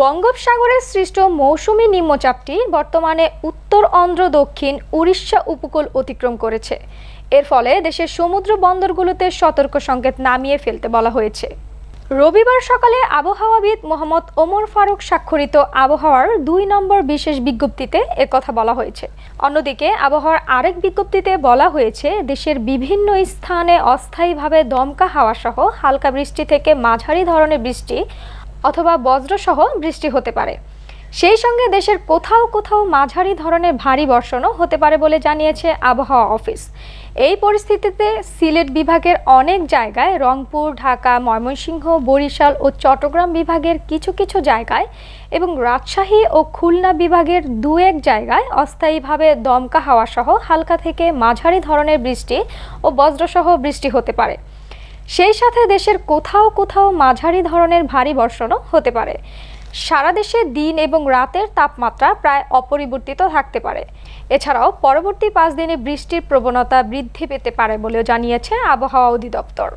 বঙ্গোপসাগরে সৃষ্ট মৌসুমী নিম্নচাপটি বর্তমানে উত্তর অন্ধ্র, দক্ষিণ উড়িষ্যা উপকূল অতিক্রম করেছে। এর ফলে দেশের সমুদ্র বন্দরগুলোতে সতর্ক সংকেত নামিয়ে ফেলতে বলা হয়েছে। রবিবার সকালে আবহাওয়াবিদ মোহাম্মদ ওমর ফারুক স্বাক্ষরিত আবহাওয়ার দুই নম্বর বিশেষ বিজ্ঞপ্তিতে কথা বলা হয়েছে। অন্যদিকে, আবহাওয়ার আরেক বিজ্ঞপ্তিতে বলা হয়েছে, দেশের বিভিন্ন স্থানে অস্থায়ীভাবে দমকা হাওয়াসহ হালকা বৃষ্টি থেকে মাঝারি ধরনের বৃষ্টি অথবা বজ্রসহ বৃষ্টি হতে পারে। সেই সঙ্গে দেশের কোথাও কোথাও মাঝারি ধরনের ভারী বর্ষণও হতে পারে বলে জানিয়েছে আবহাওয়া অফিস। এই পরিস্থিতিতে সিলেট বিভাগের অনেক জায়গায় রংপুর, ঢাকা, ময়মনসিংহ, বরিশাল ও চট্টগ্রাম বিভাগের কিছু কিছু জায়গায় এবং রাজশাহী ও খুলনা বিভাগের দু এক জায়গায় অস্থায়ীভাবে দমকা হাওয়াসহ হালকা থেকে মাঝারি ধরনের বৃষ্টি ও বজ্রসহ বৃষ্টি হতে পারে। সেই সাথে দেশের কোথাও কোথাও মাঝারি ধরনের ভারী বর্ষণও হতে পারে। সারা দেশে দিন এবং রাতের তাপমাত্রা প্রায় অপরিবর্তিত থাকতে পারে। এছাড়াও পরবর্তী পাঁচ দিনে বৃষ্টির প্রবণতা বৃদ্ধি পেতে পারে বলেও জানিয়েছে আবহাওয়া অধিদপ্তর।